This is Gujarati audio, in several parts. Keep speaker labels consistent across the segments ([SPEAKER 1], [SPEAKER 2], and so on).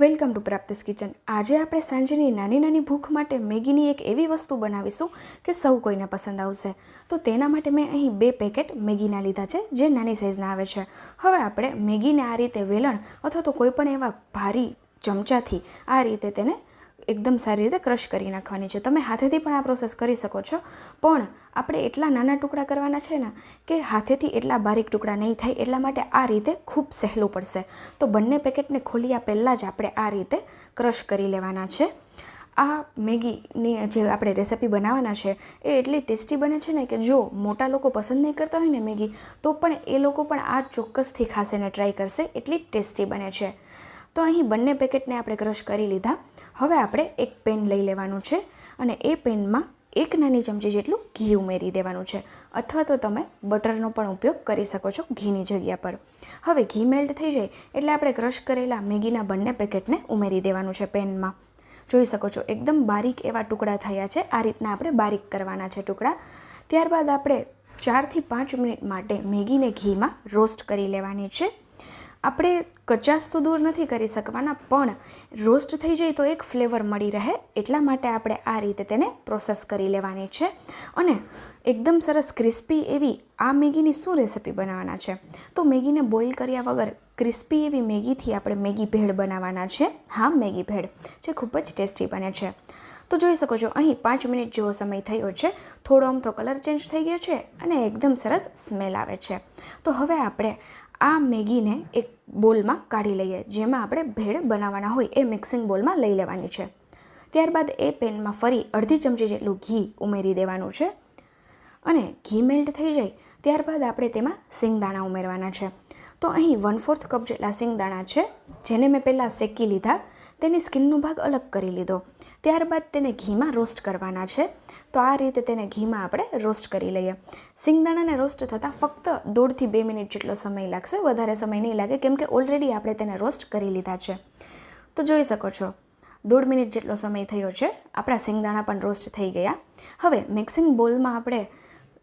[SPEAKER 1] Welcome to પ્રાપ્તિસ kitchen. આજે આપણે સાંજની નાની નાની ભૂખ માટે મેગીની એક એવી વસ્તુ બનાવીશું કે સૌ કોઈને પસંદ આવશે. તો તેના માટે મેં અહીં બે પેકેટ મેગીના લીધા છે, જે નાની સાઇઝના આવે છે. હવે આપણે મેગીને આ રીતે વેલણ અથવા તો કોઈપણ એવા ભારી ચમચાથી આ રીતે તેને એકદમ સારી રીતે ક્રશ કરી નાખવાની છે. તમે હાથેથી પણ આ પ્રોસેસ કરી શકો છો. પણ આપણે એટલા નાના ટુકડા કરવાના છે ને કે હાથેથી એટલા બારીક ટુકડા નહીં થાય, એટલા માટે આ રીતે ખૂબ સહેલું પડશે. તો બંને પેકેટને ખોલ્યા પહેલાં જ આપણે આ રીતે ક્રશ કરી લેવાના છે. આ મેગીની જે આપણે રેસિપી બનાવવાના છે, એ એટલી ટેસ્ટી બને છે ને કે જો મોટા લોકો પસંદ નહીં કરતા હોય ને મેગી, તો પણ એ લોકો પણ આ ચોક્કસથી ખાશે ને ટ્રાય કરશે. એટલી ટેસ્ટી બને છે. તો અહીં બંને પેકેટને આપણે ક્રશ કરી લીધા. હવે આપણે એક પેન લઈ લેવાનું છે અને એ પેનમાં એક નાની ચમચી જેટલું ઘી ઉમેરી દેવાનું છે. અથવા તો તમે બટરનો પણ ઉપયોગ કરી શકો છો ઘીની જગ્યા પર. હવે ઘી મેલ્ટ થઈ જાય એટલે આપણે ક્રશ કરેલા મેગીના બંને પેકેટને ઉમેરી દેવાનું છે પેનમાં. જોઈ શકો છો, એકદમ બારીક એવા ટુકડા થયા છે. આ રીતના આપણે બારીક કરવાના છે ટુકડા. ત્યારબાદ આપણે ચારથી પાંચ મિનિટ માટે મેગીને ઘીમાં રોસ્ટ કરી લેવાની છે. આપણે કચાશ તો દૂર નથી કરી શકવાના, પણ રોસ્ટ થઈ જાય તો એક ફ્લેવર મળી રહે, એટલા માટે આપણે આ રીતે તેને પ્રોસેસ કરી લેવાની છે. અને એકદમ સરસ ક્રિસ્પી એવી આ મેગીની શું રેસિપી બનાવવાના છે? તો મેગીને બોઇલ કર્યા વગર ક્રિસ્પી એવી મેગીથી આપણે મેગી ભેળ બનાવવાના છે. હા, મેગી ભેળ, જે ખૂબ જ ટેસ્ટી બને છે. તો જોઈ શકો છો, અહીં પાંચ મિનિટ જેવો સમય થયો છે. થોડો તો કલર ચેન્જ થઈ ગયો છે અને એકદમ સરસ સ્મેલ આવે છે. તો હવે આપણે આ મેગીને એક બોલમાં કાઢી લઈએ, જેમાં આપણે ભેળ બનાવવાના હોય એ મિક્સિંગ બોલમાં લઈ લેવાની છે. ત્યારબાદ એ પેનમાં ફરી અડધી ચમચી જેટલું ઘી ઉમેરી દેવાનું છે. અને ઘી મેલ્ટ થઈ જાય ત્યારબાદ આપણે તેમાં સિંગદાણા ઉમેરવાના છે. તો અહીં વન ફોર્થ કપ જેટલા સિંગદાણા છે, જેને મેં પહેલાં શેકી લીધા, તેની સ્કિનનો ભાગ અલગ કરી લીધો. ત્યારબાદ તેને ઘીમાં રોસ્ટ કરવાના છે. તો આ રીતે તેને ઘીમાં આપણે રોસ્ટ કરી લઈએ. સિંગદાણાને રોસ્ટ થતાં ફક્ત દોઢથી બે મિનિટ જેટલો સમય લાગશે. વધારે સમય નહીં લાગે, કેમ કે ઓલરેડી આપણે તેને રોસ્ટ કરી લીધા છે. તો જોઈ શકો છો, દોઢ મિનિટ જેટલો સમય થયો છે. આપણા સિંગદાણા પણ રોસ્ટ થઈ ગયા. હવે મિક્સિંગ બોલમાં આપણે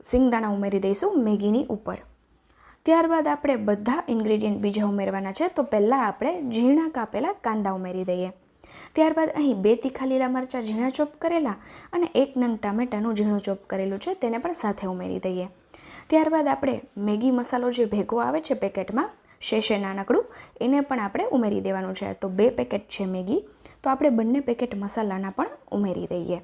[SPEAKER 1] સિંગદાણા ઉમેરી દઈશું મેગીની ઉપર. ત્યારબાદ આપણે બધા ઇન્ગ્રેડિયન્ટ બીજા ઉમેરવાના છે, તો પહેલાં આપણે ઝીણા કાપેલા કાંદા ઉમેરી દઈએ. ત્યારબાદ અહીં બે તીખા લીલા મરચાં ઝીણા ચોપ કરેલા અને એક નંગ ટામેટાનું ઝીણું ચોપ કરેલું છે, તેને પણ સાથે ઉમેરી દઈએ. ત્યારબાદ આપણે મેગી મસાલો જે ભેગો આવે છે પેકેટમાં, શેષે નાનકડું, એને પણ આપણે ઉમેરી દેવાનું છે. તો બે પેકેટ છે મેગી, તો આપણે બંને પેકેટ મસાલાના પણ ઉમેરી દઈએ.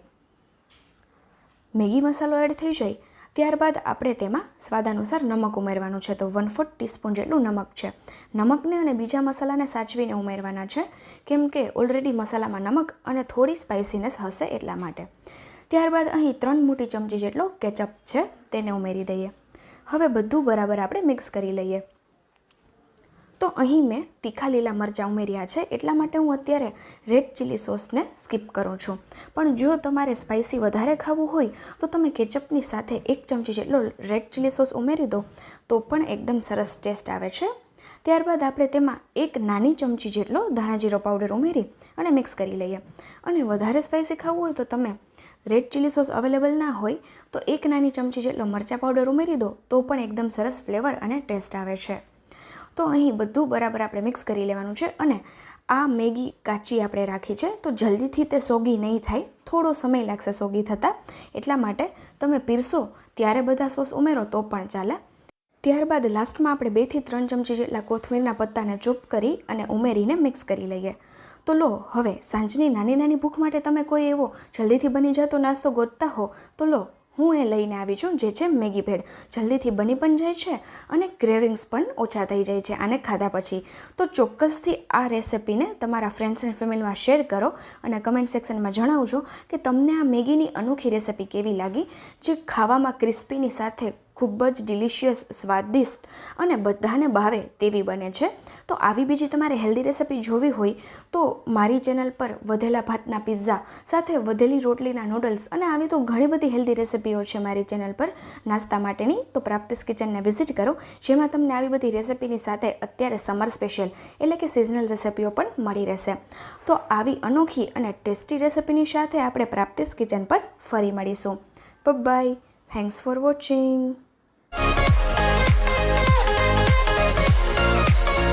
[SPEAKER 1] મેગી મસાલો એડ થઈ જાય ત્યારબાદ આપણે તેમાં સ્વાદ અનુસાર નમક ઉમેરવાનું છે. તો વન ફોર્થ ટીસ્પૂન જેટલું નમક છે. નમકને અને બીજા મસાલાને સાચવીને ઉમેરવાના છે. કેમ કે ઓલરેડી મસાલામાં નમક અને થોડી સ્પાઇસીનેસ હશે એટલા માટે. ત્યારબાદ અહીં ત્રણ મોટી ચમચી જેટલો કેચઅપ છે, તેને ઉમેરી દઈએ. હવે બધું બરાબર આપણે મિક્સ કરી લઈએ. તો અહીં મેં તીખા લીલા મરચાં ઉમેર્યા છે, એટલા માટે હું અત્યારે રેડ ચીલી સોસને સ્કીપ કરું છું. પણ જો તમારે સ્પાઇસી વધારે ખાવું હોય, તો તમે કેચઅપની સાથે એક ચમચી જેટલો રેડ ચીલી સોસ ઉમેરી દો, તો પણ એકદમ સરસ ટેસ્ટ આવે છે. ત્યારબાદ આપણે તેમાં એક નાની ચમચી જેટલો ધાણા જીરો પાવડર ઉમેરી અને મિક્સ કરી લઈએ. અને વધારે સ્પાઇસી ખાવું હોય તો તમે રેડ ચીલી સોસ અવેલેબલ ના હોય, તો એક નાની ચમચી જેટલો મરચાં પાવડર ઉમેરી દો, તો પણ એકદમ સરસ ફ્લેવર અને ટેસ્ટ આવે છે. તો અહીં બધું બરાબર આપણે મિક્સ કરી લેવાનું છે અને આ મેગી કાચી આપણે રાખી છે. તો જલ્દીથી તે સોગી નહીં થાય. થોડો સમય લાગશે સોગી થતાં. એટલા માટે તમે પીરસો, ત્યારે બધા સોસ ઉમેરો તો પણ ચાલે. ત્યારબાદ લાસ્ટમાં આપણે બેથી ત્રણ ચમચી જેટલા કોથમીરના પત્તાને ચૂપ કરી અને ઉમેરીને મિક્સ કરી લઈએ. તો લો, હવે સાંજની નાની નાની ભૂખ માટે તમે કોઈ એવો જલ્દીથી બની જતો નાસ્તો ગોતતા હો, તો લો હું એ લઈને આવી છું, જે છે મેગી ભેળ. જલ્દીથી બની પણ જાય છે અને ક્રેવિંગ્સ પણ ઓછા થઈ જાય છે આને ખાધા પછી. તો ચોક્કસથી આ રેસિપીને તમારા ફ્રેન્ડ્સ એન્ડ ફેમિલીમાં શેર કરો અને કમેન્ટ સેક્શનમાં જણાવજો કે તમને આ મેગીની અનોખી રેસિપી કેવી લાગી, જે ખાવામાં ક્રિસ્પીની સાથે ખૂબ જ ડિલિશિયસ સ્વાદિષ્ટ અને બધાને ભાવે તેવી બને છે. તો આવી બીજી તમારે હેલ્ધી રેસિપી જોવી હોય તો મારી ચેનલ પર વધેલા ભાતના પિઝા સાથે વધેલી રોટલીના નૂડલ્સ અને આવી તો ઘણી બધી હેલ્ધી રેસિપીઓ છે મારી ચેનલ પર. નાસ્તા માટેની તો પ્રાપ્તિસ કિચનને વિઝિટ કરો, જેમાં તમને આવી બધી રેસિપીની સાથે અત્યારે સમર સ્પેશિયલ એટલે કે સિઝનલ રેસિપીઓ પણ મળી રહેશે. તો આવી અનોખી અને ટેસ્ટી રેસિપીની સાથે આપણે પ્રાપ્તિસ કિચન પર ફરી મળીશું. Bye thanks for watching Bye.